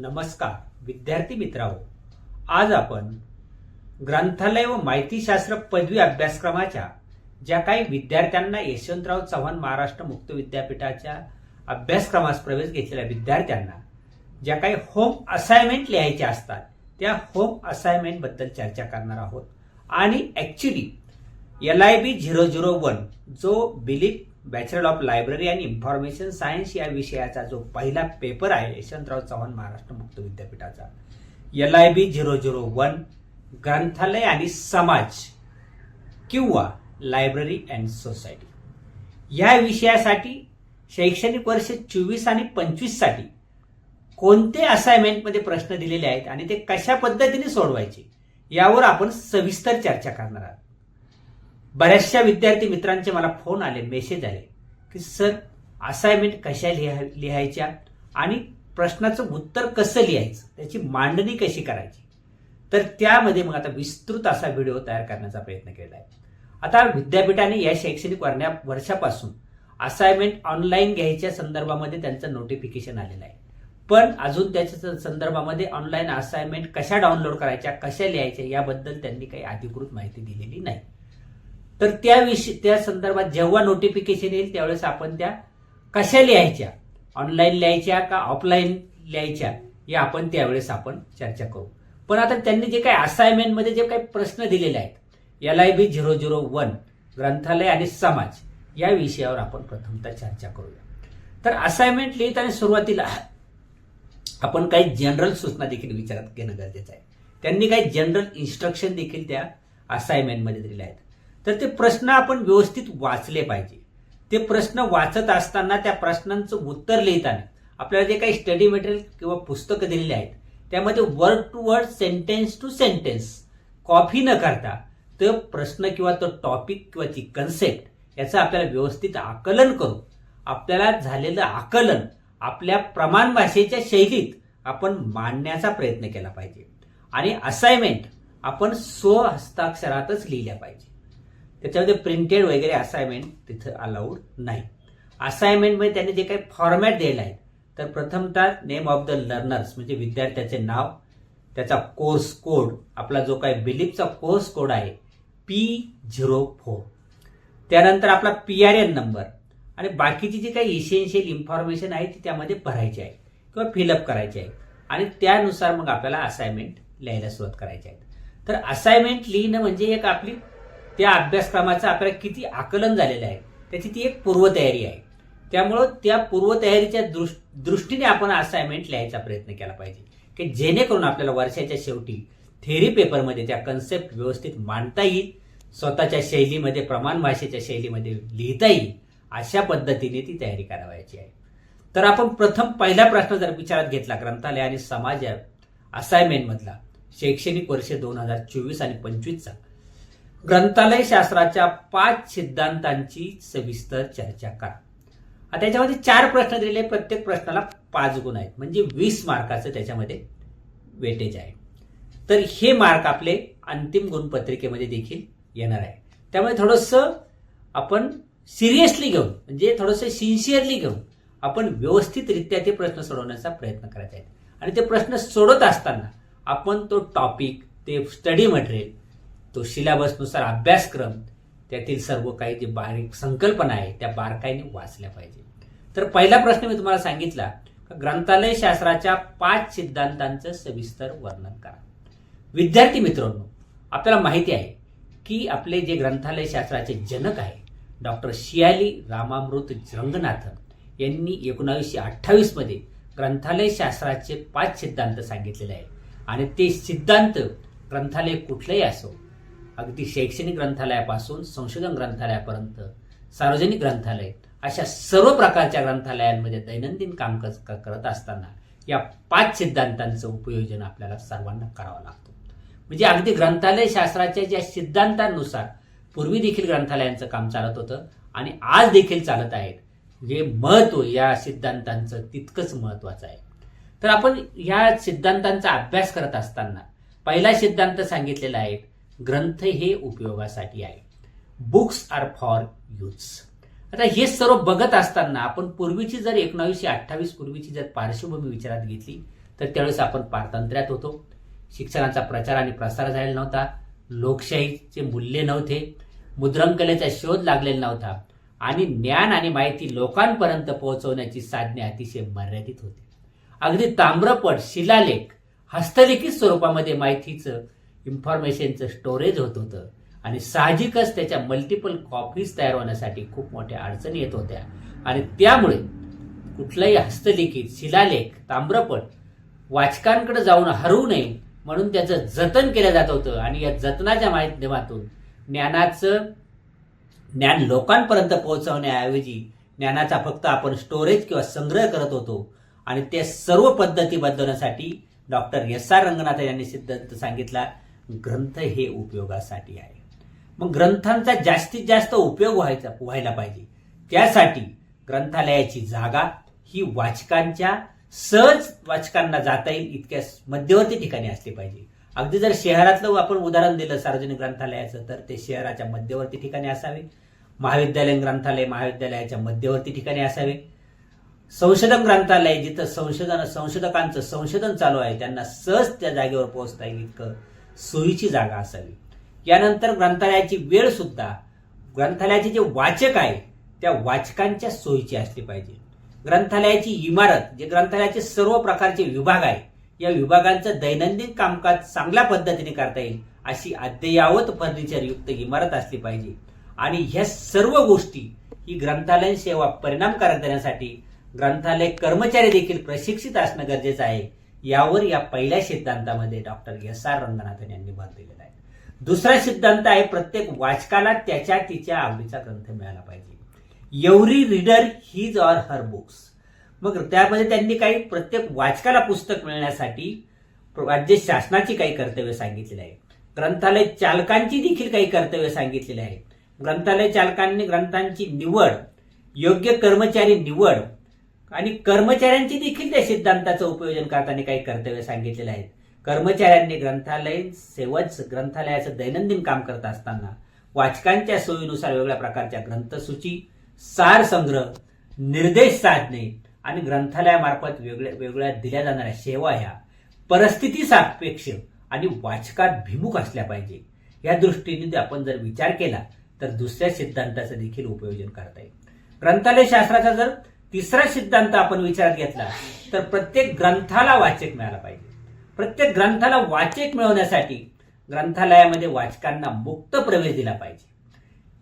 नमस्कार विद्यार्थी मित्रांनो. आज आपण ग्रंथालय व माहितीशास्त्र पदवी अभ्यासक्रमाच्या ज्या काही विद्यार्थ्यांना यशवंतराव चव्हाण महाराष्ट्र मुक्त विद्यापीठाच्या अभ्यासक्रमास प्रवेश घेतलेल्या विद्यार्थ्यांना ज्या काही होम असाइनमेंट लिहायच्या असतात त्या होम असाइनमेंटबद्दल चर्चा करणार आहोत. आणि actually L I B zero zero one जो BLIP bachelor of library and information science या विषयाचा जो पहिला पेपर आहे यशवंतराव चव्हाण महाराष्ट्र मुक्त विद्यापीठाचा. L I B zero zero one ग्रंथालय आणि समाज किंवा लायब्ररी अँड सोसायटी या विषयासाठी शैक्षणिक वर्ष चोवीस आणि पंचवीससाठी कोणते असाइनमेंटमध्ये प्रश्न दिलेले आहेत आणि ते कशा पद्धतीने सोडवायचे यावर आपण सविस्तर चर्चा करणार आहोत. बऱ्याचशा विद्यार्थी मित्रांचे मला फोन आले मेसेज आले की सर असाइनमेंट कशा लिहा लिहायच्या आणि प्रश्नाचं उत्तर कसं लिहायचं? त्याची मांडणी कशी करायची? तर त्यामध्ये मग आता विस्तृत असा व्हिडिओ तयार करण्याचा प्रयत्न केला आहे आता विद्यापीठाने या शैक्षणिक वर्ण्या वर्षापासून असाइनमेंट ऑनलाईन घ्यायच्या संदर्भामध्ये त्यांचं नोटिफिकेशन आलेलं आहे. पण अजून त्याच्या संदर्भामध्ये ऑनलाईन असाइनमेंट कशा डाउनलोड करायच्या कशा लिहायच्या याबद्दल त्यांनी काही अधिकृत माहिती दिलेली नाही. तर त्या विषय त्या संदर्भात जेव्हा नोटिफिकेशन येईल त्यावेळेस आपण त्या कशा लिहायच्या? ऑनलाईन लिहायच्या का ऑफलाईन लिहायच्या? या आपण त्यावेळेस आपण चर्चा करू. पण आता त्यांनी जे काही असाइनमेंटमध्ये जे काही प्रश्न दिलेले आहेत L I B zero zero one ग्रंथालय आणि समाज या विषयावर आपण प्रथमतः चर्चा करूया. तर असाइनमेंट लिहिताना सुरुवातीला आपण काही जनरल सूचना देखील विचारात घेणं गरजेचं आहे. त्यांनी काही जनरल इन्स्ट्रक्शन देखील त्या असाइनमेंटमध्ये दिलेल्या आहेत. तर ते प्रश्न आपण व्यवस्थित वाचले पाहिजे. ते प्रश्न वाचत असताना त्या प्रश्नांचं उत्तर लिहिताना आपल्याला जे काही स्टडी मटेरियल किंवा पुस्तकं दिलेली आहेत त्यामध्ये word to word sentence to sentence copy न करता तो प्रश्न किंवा तो टॉपिक किंवा ती कन्सेप्ट याचं आपल्याला व्यवस्थित आकलन करून आपल्याला झालेलं आकलन आपल्या प्रमाण भाषेच्या शैलीत आपण मांडण्याचा प्रयत्न केला पाहिजे. आणि असाइनमेंट आपण स्वहस्ताक्षरातच लिहिल्या पाहिजे. त्याच्यामध्ये प्रिंटेड वगैरे असाइनमेंट तिथं अलाउड नाही. असाइनमेंटमध्ये त्यांनी जे काही फॉर्मॅट दिलेला आहे तर प्रथमतः नेम ऑफ द लर्नर्स म्हणजे विद्यार्थ्याचे नाव त्याचा कोर्स कोड आपला जो काही बिलीपचा कोर्स कोड आहे पी झिरो फोर त्यानंतर आपला पी आर एन नंबर आणि बाकीची जी काही इसेन्शियल इन्फॉर्मेशन आहे ती त्यामध्ये भरायची आहे किंवा फिलअप करायची आहे आणि त्यानुसार मग आपल्याला असाइनमेंट लिहायला सुरुवात करायची आहे. तर असाइनमेंट लिहिणं म्हणजे एक आपली त्या अभ्यासक्रमाचं आपल्याला किती आकलन झालेलं आहे त्याची ती एक पूर्वतयारी आहे. त्यामुळं त्या पूर्वतयारीच्या दृष् दृष्टीने आपण असाइनमेंट लिहायचा प्रयत्न केला पाहिजे की जेणेकरून आपल्याला वर्षाच्या शेवटी थेरी पेपरमध्ये त्या कन्सेप्ट व्यवस्थित मांडता येईल स्वतःच्या शैलीमध्ये प्रमाण भाषेच्या शैलीमध्ये लिहिता येईल अशा पद्धतीने ती तयारी करावायची आहे. तर आपण प्रथम पहिला प्रश्न जर विचारात घेतला ग्रंथालय आणि समाज असाइनमेंटमधला शैक्षणिक वर्ष दोन हजार चोवीस आणि पंचवीसचा ग्रंथालय शास्त्राच्या पाच सिद्धांतांची सविस्तर चर्चा करा. आता त्याच्यामध्ये चार प्रश्न दिलेले आहेत. प्रत्येक प्रश्नाला पाच गुण आहेत. म्हणजे वीस मार्काचं त्याच्यामध्ये वेटेज आहे. तर हे मार्क आपले अंतिम गुणपत्रिकेमध्ये देखील येणार आहे. त्यामुळे थोडंसं आपण सिरियसली घेऊन म्हणजे थोडंसं सिन्सिअरली घेऊन आपण व्यवस्थितरित्या ते प्रश्न सोडवण्याचा प्रयत्न करायचा आहे. आणि ते प्रश्न सोडत असताना आपण तो टॉपिक ते स्टडी मटेरियल तो सिलेबसनुसार अभ्यासक्रम त्यातील सर्व काही जे बारीक संकल्पना आहे त्या बारकाईने वाचल्या पाहिजे. तर पहिला प्रश्न मी तुम्हाला सांगितला ग्रंथालय शास्त्राच्या पाच सिद्धांतांचं सविस्तर वर्णन करा. विद्यार्थी मित्रांनो आपल्याला माहिती आहे की आपले जे ग्रंथालय शास्त्राचे जनक आहे डॉक्टर शियाली रामामृत रंगनाथन यांनी एकोणावीसशे अठ्ठावीसमध्ये ग्रंथालय शास्त्राचे पाच सिद्धांत सांगितलेले आहे आणि ते सिद्धांत ग्रंथालय कुठलंही असो अगदी शैक्षणिक ग्रंथालयापासून संशोधन ग्रंथालयापर्यंत सार्वजनिक ग्रंथालय अशा सर्व प्रकारच्या ग्रंथालयांमध्ये दैनंदिन काम क- करत असताना या पाच सिद्धांतांचं उपयोजन आपल्याला सर्वांना करावं लागतं. म्हणजे अगदी ग्रंथालय शास्त्राच्या ज्या सिद्धांतांनुसार पूर्वी देखील ग्रंथालयांचं काम चालत होतं आणि आज देखील चालत आहेत हे महत्त्व या सिद्धांतांचं तितकंच महत्वाचं आहे. तर आपण ह्या सिद्धांतांचा अभ्यास करत असताना पहिला सिद्धांत सांगितलेला आहे ग्रंथ हे उपयोगासाठी आहे. बुक्स आर फॉर यूज आता हे सर्व बघत असताना आपण पूर्वीची जर एकोणावीसशे अठ्ठावीस पूर्वीची जर पार्श्वभूमी विचारात घेतली तर त्यावेळेस आपण पारतंत्र्यात होतो. शिक्षणाचा प्रचार आणि प्रसार झालेला नव्हता. लोकशाहीचे मूल्य नव्हते. मुद्रणकलेचा शोध लागलेला नव्हता. आणि ज्ञान आणि माहिती लोकांपर्यंत पोहोचवण्याची साधने अतिशय मर्यादित होती. अगदी ताम्रपट शिलालेख हस्तलिखित स्वरूपामध्ये माहितीचं इन्फॉर्मेशनचं स्टोरेज होत होतं. आणि साहजिकच त्याच्या मल्टिपल कॉपीज तयार होण्यासाठी खूप मोठ्या अडचणी येत होत्या. आणि त्यामुळे कुठलाही हस्तलिखित शिलालेख ताम्रपट वाचकांकडे जाऊन हरवू नये म्हणून त्याचं जतन केलं जात होतं. आणि या जतनाच्या माध्यमातून ज्ञानाचं ज्ञान लोकांपर्यंत पोहोचवण्याऐवजी ज्ञानाचा फक्त आपण स्टोरेज किंवा संग्रह करत होतो. आणि ते सर्व पद्धती बदलवण्यासाठी डॉक्टर एस आर रंगनाथ यांनी सिद्धांत सांगितला ग्रंथ हे उपयोगासाठी आहे. मग ग्रंथांचा जास्तीत जास्त उपयोग व्हायचा व्हायला पाहिजे. त्यासाठी ग्रंथालयाची जागा ही वाचकांच्या सहज वाचकांना जाता येईल इतक्या मध्यवर्ती ठिकाणी असली पाहिजे. अगदी जर शहरातलं आपण उदाहरण दिलं सार्वजनिक ग्रंथालयाचं तर ते शहराच्या मध्यवर्ती ठिकाणी असावे. महाविद्यालयीन ग्रंथालय महाविद्यालयाच्या मध्यवर्ती ठिकाणी असावे. संशोधन ग्रंथालय जिथं संशोधन संशोधकांचं संशोधन चालू आहे त्यांना सहज त्या जागेवर पोहोचता येईल इतकं. सोयीची जागा असावी. यानंतर ग्रंथालयाची वेळ सुद्धा ग्रंथालयाचे जे वाचक आहे त्या वाचकांच्या सोयीची असली पाहिजे. ग्रंथालयाची इमारत जे ग्रंथालयाचे सर्व प्रकारचे विभाग आहे या विभागांचं दैनंदिन कामकाज चांगल्या पद्धतीने करता येईल अशी अद्ययावत फर्निचरयुक्त इमारत असली पाहिजे. आणि ह्या सर्व गोष्टी ही ग्रंथालयीन सेवा परिणामकारक देण्यासाठी ग्रंथालय कर्मचारी देखील प्रशिक्षित असणं गरजेचं आहे. यावर या पहिल्या सिद्धांतामध्ये डॉक्टर एस आर रंगनाथन यांनी भर दिलेला आहे. दुसरा सिद्धांत आहे प्रत्येक वाचकाला त्याच्या तिच्या आवडीचा ग्रंथ मिळाला पाहिजे. Every reader his or her books मग त्यामध्ये त्यांनी काही प्रत्येक वाचकाला पुस्तक मिळण्यासाठी राज्य शासनाची काही कर्तव्य सांगितलेली आहे. ग्रंथालय चालकांची देखील काही कर्तव्य सांगितलेली आहे. ग्रंथालय चालकांनी ग्रंथांची निवड योग्य कर्मचारी निवड आणि कर्मचाऱ्यांची देखील त्या सिद्धांताचं उपयोजन करताना काही कर्तव्य सांगितलेले आहेत. कर्मचाऱ्यांनी ग्रंथालय सेवच ग्रंथालयाचं दैनंदिन काम करत असताना वाचकांच्या सोयीनुसार वेगवेगळ्या प्रकारच्या ग्रंथसूची सार संग्रह निर्देश साधणे आणि ग्रंथालयामार्फत वेगळ्या वेगळ्या दिल्या जाणाऱ्या सेवा ह्या परिस्थिती सापेक्ष आणि वाचकाभिमुख असल्या पाहिजे. या दृष्टीने आपण जर विचार केला तर दुसऱ्या सिद्धांताचं देखील उपयोजन करता येईल. ग्रंथालय शास्त्राचा जर तिसरा सिद्धांत आपण विचारात घेतला तर प्रत्येक ग्रंथाला वाचक मिळाला पाहिजे. प्रत्येक ग्रंथाला वाचक मिळवण्यासाठी ग्रंथालयामध्ये वाचकांना मुक्त प्रवेश दिला पाहिजे.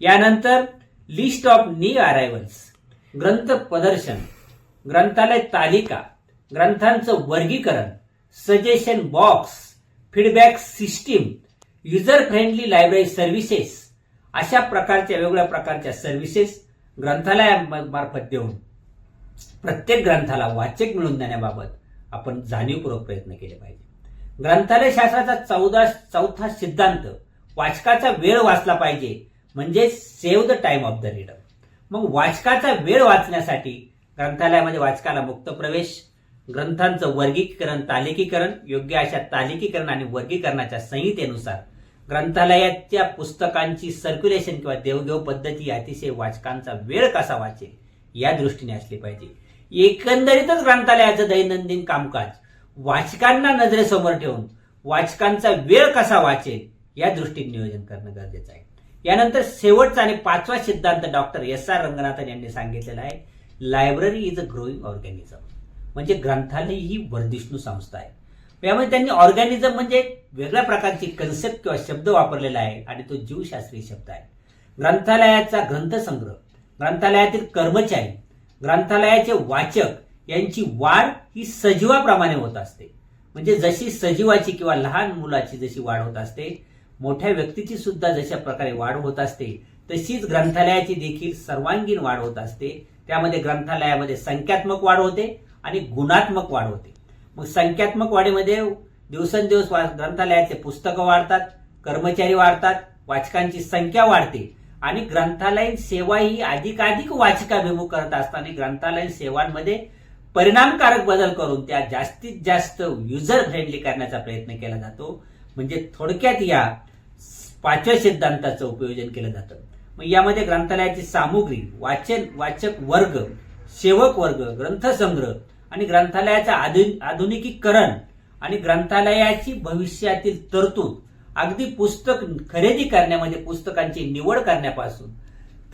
यानंतर लिस्ट ऑफ नी अरायव्हल्स ग्रंथ प्रदर्शन ग्रंथालय तालिका ग्रंथांचं वर्गीकरण suggestion box feedback system user friendly library services अशा प्रकारच्या वेगवेगळ्या प्रकारच्या सर्व्हिसेस ग्रंथालयामार्फत देऊन प्रत्येक ग्रंथाला वाचक मिळवून देण्याबाबत आपण जाणीवपूर्वक प्रयत्न केले पाहिजे. ग्रंथालय शास्त्राचा चौदा चौथा सिद्धांत वाचकाचा वेळ वाचला पाहिजे म्हणजे save the time of the reader मग वाचकाचा वेळ वाचण्यासाठी ग्रंथालयामध्ये वाचकाला मुक्त प्रवेश ग्रंथांचं वर्गीकरण तालिकीकरण योग्य अशा तालिकीकरण आणि वर्गीकरणाच्या संहितेनुसार ग्रंथालयाच्या पुस्तकांची सर्क्युलेशन किंवा देवघेव पद्धती अतिशय वाचकांचा वेळ कसा वाचेल? या दृष्टीने असली पाहिजे. एकंदरीतच ग्रंथालयाचं दैनंदिन कामकाज वाचकांना नजरेसमोर ठेवून वाचकांचा वेळ कसा वाचेल या दृष्टीने नियोजन करणं गरजेचं आहे. यानंतर शेवटचा आणि पाचवा सिद्धांत डॉक्टर एस आर रंगनाथन यांनी सांगितलेला आहे library is a growing organism म्हणजे ग्रंथालय ही वर्धिष्णू संस्था आहे. यामध्ये त्यांनी ऑर्गॅनिझम म्हणजे एक वेगळ्या प्रकारची कन्सेप्ट किंवा शब्द वापरलेला आहे आणि तो जीवशास्त्रीय शब्द आहे. ग्रंथालयाचा ग्रंथसंग्रह ग्रंथालयातील कर्मचारी ग्रंथालयाचे वाचक यांची वाढ ही सजीवाप्रमाणे होत असते. म्हणजे जशी सजीवाची किंवा लहान मुलाची जशी वाढ होत असते मोठ्या व्यक्तीची सुद्धा जशा प्रकारे वाढ होत असते तशीच ग्रंथालयाची देखील सर्वांगीण वाढ होत असते. त्यामध्ये ग्रंथालयामध्ये संख्यात्मक वाढ होते आणि गुणात्मक वाढ होते. मग संख्यात्मक वाढीमध्ये दिवसेंदिवस वा- पुस्तकं वाढतात कर्मचारी वाढतात वाचकांची संख्या वाढते. आणि ग्रंथालयीन सेवा ही अधिकाधिक वाचिकाभिमुख करत असताना ग्रंथालयीन सेवांमध्ये परिणामकारक बदल करून त्या जास्तीत जास्त युजर फ्रेंडली करण्याचा प्रयत्न केला जातो. म्हणजे थोडक्यात या पाचव्या सिद्धांताचं उपयोजन केलं जातं. मग यामध्ये ग्रंथालयाची सामुग्री वाचन वाचक वर्ग सेवक वर्ग ग्रंथसंग्रह आणि ग्रंथालयाचं आधुनिकीकरण आणि ग्रंथालयाची भविष्यातील तरतूद अगदी पुस्तक खरेदी करण्यामध्ये पुस्तकांची निवड करण्यापासून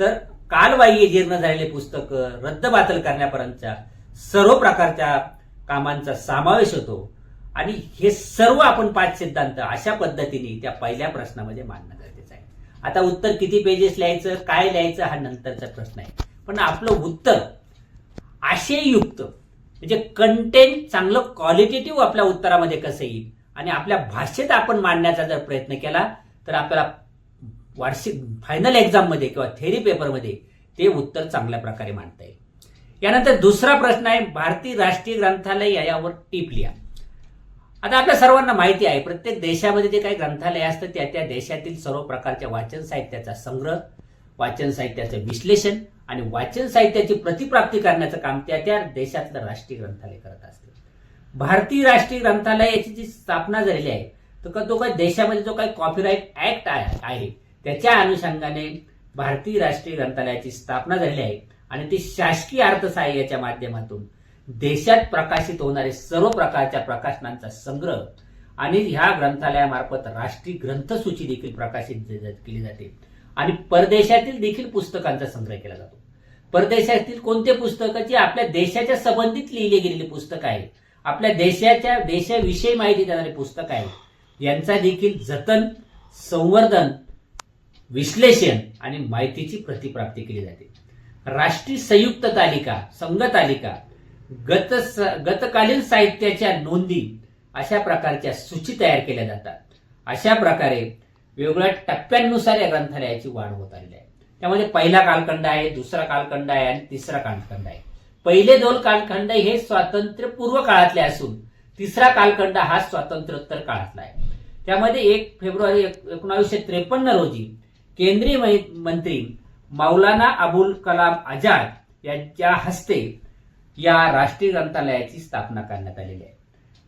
तर कालबाह्य जीर्ण झालेले पुस्तक रद्दबातल करण्यापर्यंतच्या सर्व प्रकारच्या कामांचा समावेश होतो. आणि हे सर्व आपण पाच सिद्धांत अशा पद्धतीने त्या पहिल्या प्रश्नामध्ये मांडणं गरजेचं आहे. आता उत्तर किती पेजेस लिहायचं काय लिहायचं हा नंतरचा प्रश्न आहे. पण आपलं उत्तर आशययुक्त म्हणजे कंटेंट चांगलं क्वालिटेटिव्ह आपल्या उत्तरामध्ये कसं येईल आणि आपल्या भाषेत आपण मांडण्याचा जर प्रयत्न केला तर आपल्याला वार्षिक फायनल एक्झाममध्ये किंवा थेरी पेपरमध्ये ते उत्तर चांगल्या प्रकारे मांडता येईल. यानंतर दुसरा प्रश्न आहे भारतीय राष्ट्रीय ग्रंथालय यावर टीप लिहा. आता आपल्या सर्वांना माहिती आहे प्रत्येक देशामध्ये जे काही ग्रंथालय असतं त्या त्या देशातील सर्व प्रकारच्या वाचन साहित्याचा संग्रह वाचन साहित्याचं विश्लेषण आणि वाचन साहित्याची प्रतिप्राप्ती करण्याचं काम त्या त्या देशातलं राष्ट्रीय ग्रंथालय करत असते. भारतीय राष्ट्रीय ग्रंथालयाची जी स्थापना झालेली आहे तर का तो काही देशामध्ये जो काही कॉपीराईट ऍक्ट आहे त्याच्या अनुषंगाने भारतीय राष्ट्रीय ग्रंथालयाची स्थापना झालेली आहे. आणि ती शासकीय अर्थसहाय्याच्या माध्यमातून देशात प्रकाशित होणारे सर्व प्रकारच्या प्रकाशनांचा संग्रह आणि ह्या ग्रंथालयामार्फत राष्ट्रीय ग्रंथसूची देखील प्रकाशित केली जाते. आणि परदेशातील देखील पुस्तकांचा संग्रह केला जातो. परदेशातील कोणते पुस्तक जे आपल्या देशाच्या संबंधित लिहिले गेलेली पुस्तक आहे आपल्या देशाच्या देशाविषयी माहिती देणारे पुस्तक आहे. यांचा देखील जतन संवर्धन विश्लेषण आणि माहितीची प्रतिप्राप्ती केली जाते. राष्ट्रीय संयुक्त तालिका संघ तालिका गत गतकालीन साहित्याच्या नोंदी अशा प्रकारच्या सूची तयार केल्या जातात. अशा प्रकारे वेगवेगळ्या टप्प्यांनुसार या ग्रंथालयाची वाढ होत आलेली आहे. त्यामध्ये पहिला कालखंड आहे दुसरा कालखंड आहे आणि तिसरा कालखंड आहे. पहिले दोन कालखंड हे स्वातंत्र्यपूर्व काळातले असून तिसरा कालखंड हा स्वातंत्र्योत्तर काळातला आहे. त्यामध्ये एक फेब्रुवारी एकोणावीसशे त्रेपन्न रोजी केंद्रीय मंत्री मौलाना अबुल कलाम आझाद यांच्या हस्ते या राष्ट्रीय ग्रंथालयाची स्थापना करण्यात आलेली आहे.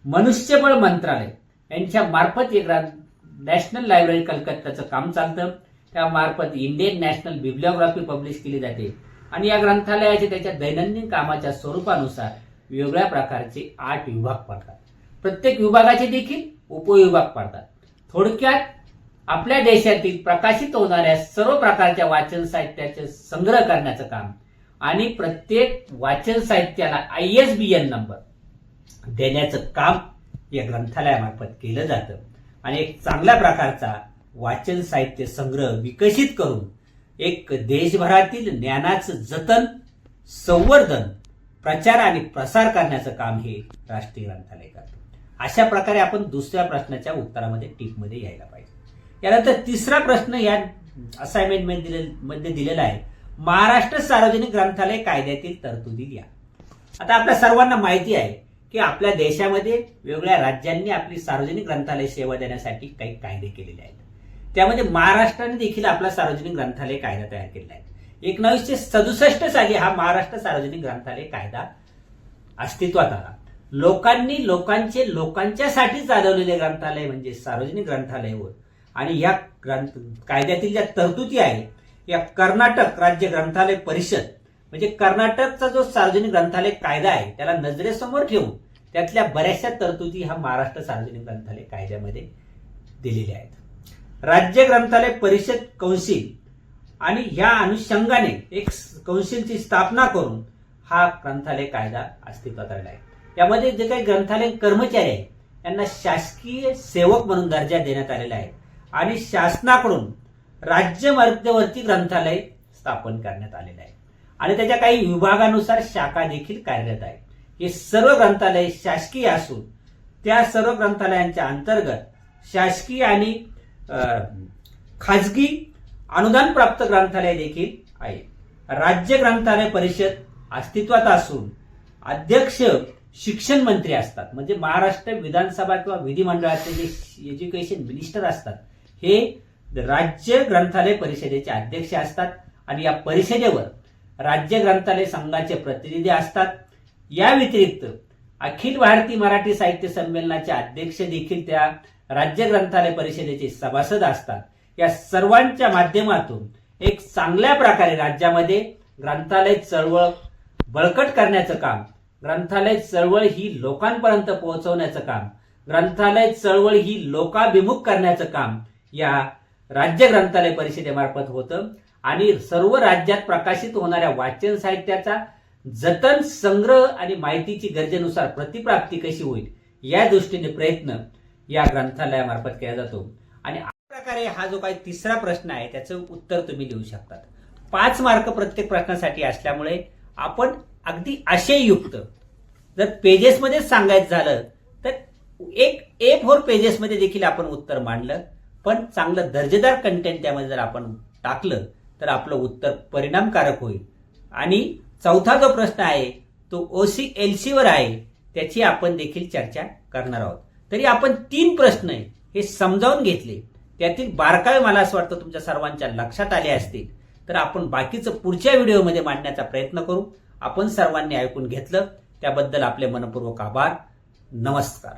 मनुष्यबळ मंत्रालय यांच्या मार्फत एक नॅशनल लायब्ररी कलकत्ताचं काम चालतं. त्यामार्फत इंडियन नॅशनल बिब्लिओग्राफी पब्लिश केली जाते. आणि या ग्रंथालयाचे त्याच्या दैनंदिन कामाच्या स्वरूपानुसार वेगळ्या प्रकारचे आठ विभाग पडतात. प्रत्येक विभागाचे देखील उपविभाग पडतात. थोडक्यात आपल्या देशातील प्रकाशित होणाऱ्या सर्व प्रकारच्या वाचन साहित्याचे संग्रह करण्याचं काम आणि प्रत्येक वाचन साहित्याला I S B N number देण्याचं काम या ग्रंथालयामार्फत केलं जातं. आणि एक चांगल्या प्रकारचा वाचन साहित्य संग्रह विकसित करून एक देशभरातील ज्ञानाचं जतन संवर्धन प्रचार आणि प्रसार करण्याचं काम हे राष्ट्रीय ग्रंथालय करतं. अशा प्रकारे आपण दुसऱ्या प्रश्नाच्या उत्तरामध्ये टीपमध्ये यायला पाहिजे. यानंतर तिसरा प्रश्न या असाइनमेंटमध्ये दिलेला आहे. महाराष्ट्र सार्वजनिक ग्रंथालय कायद्यातील तरतुदी लिहा आता आपल्या सर्वांना माहिती आहे की आपल्या देशामध्ये वेगवेगळ्या राज्यांनी आपली सार्वजनिक ग्रंथालय सेवा देण्यासाठी काही कायदे केलेले आहेत. त्यामध्ये महाराष्ट्राने देखील आपला सार्वजनिक ग्रंथालय कायदा तयार केलेला आहे. एकोणावीसशे सदुसष्ट साली हा महाराष्ट्र सार्वजनिक ग्रंथालय कायदा अस्तित्वात आला. लोकांनी लोकांचे लोकांच्यासाठी चालवलेले ग्रंथालय म्हणजे सार्वजनिक ग्रंथालय होत आणि या ग्रंथ कायद्यातील ज्या तरतुदी आहे या कर्नाटक राज्य ग्रंथालय परिषद म्हणजे कर्नाटकचा जो सार्वजनिक ग्रंथालय कायदा आहे त्याला नजरेसमोर ठेवून त्यातल्या बऱ्याचशा तरतुदी हा महाराष्ट्र सार्वजनिक ग्रंथालय कायद्यामध्ये दिलेल्या आहेत. राज्य ग्रंथालय परिषद कौन्सिल. आणि ह्या अनुषंगाने एक कौन्सिलची स्थापना करून हा ग्रंथालय कायदा अस्तित्वात आलेला आहे. यामध्ये जे काही ग्रंथालय कर्मचारी आहेत त्यांना शासकीय सेवक म्हणून दर्जा देण्यात आलेला आहे. आणि शासनाकडून राज्य मध्यवर्ती ग्रंथालय स्थापन करण्यात आलेलं आहे. आणि त्याच्या काही विभागानुसार शाखा देखील कार्यरत आहे. हे सर्व ग्रंथालय शासकीय असून त्या सर्व ग्रंथालयांच्या अंतर्गत शासकीय आणि खाजगी अनुदान प्राप्त ग्रंथालय देखील आहे. राज्य ग्रंथालय परिषद अस्तित्वात असून अध्यक्ष शिक्षण मंत्री असतात. म्हणजे महाराष्ट्र विधानसभा किंवा विधिमंडळाचे जे एज्युकेशन मिनिस्टर असतात हे राज्य ग्रंथालय परिषदेचे अध्यक्ष असतात आणि या परिषदेवर राज्य ग्रंथालय संघाचे प्रतिनिधी असतात. या व्यतिरिक्त अखिल भारतीय मराठी साहित्य संमेलनाचे अध्यक्ष देखील त्या राज्य ग्रंथालय परिषदेचे सभासद असतात. या सर्वांच्या माध्यमातून एक चांगल्या प्रकारे राज्यामध्ये ग्रंथालय चळवळ बळकट करण्याचं काम ग्रंथालय चळवळ ही लोकांपर्यंत पोहोचवण्याचं काम ग्रंथालय चळवळ ही लोकाभिमुख करण्याचं काम या राज्य ग्रंथालय परिषदेमार्फत होतं. आणि सर्व राज्यात प्रकाशित होणाऱ्या वाचन साहित्याचा जतन संग्रह आणि माहितीची गरजेनुसार प्रतिप्राप्ती कशी होईल या दृष्टीने प्रयत्न या ग्रंथालयामार्फत केला जातो. आणि अशा प्रकारे हा जो काही तिसरा प्रश्न आहे त्याचं उत्तर तुम्ही लिहू शकतात. पाच मार्क प्रत्येक प्रश्नासाठी असल्यामुळे आपण अगदी आशययुक्त जर पेजेसमध्येच सांगायचं झालं तर एक ए फोर पेजेसमध्ये देखील आपण उत्तर मांडलं. पण चांगलं दर्जेदार कंटेंट त्यामध्ये जर आपण टाकलं तर आपलं उत्तर परिणामकारक होईल. आणि चौथा जो प्रश्न आहे तो ओसी एल वर आहे त्याची आपण देखील चर्चा करणार आहोत. तरी आपण तीन प्रश्न आहे हे समजावून घेतले. त्यातील बारकावे मला असं वाटतं तुमच्या सर्वांच्या लक्षात आले असतील. तर आपण बाकीचं पुढच्या व्हिडिओमध्ये मांडण्याचा प्रयत्न करू. आपण सर्वांनी ऐकून घेतलं. त्याबद्दल आपले मनपूर्वक आभार. नमस्कार.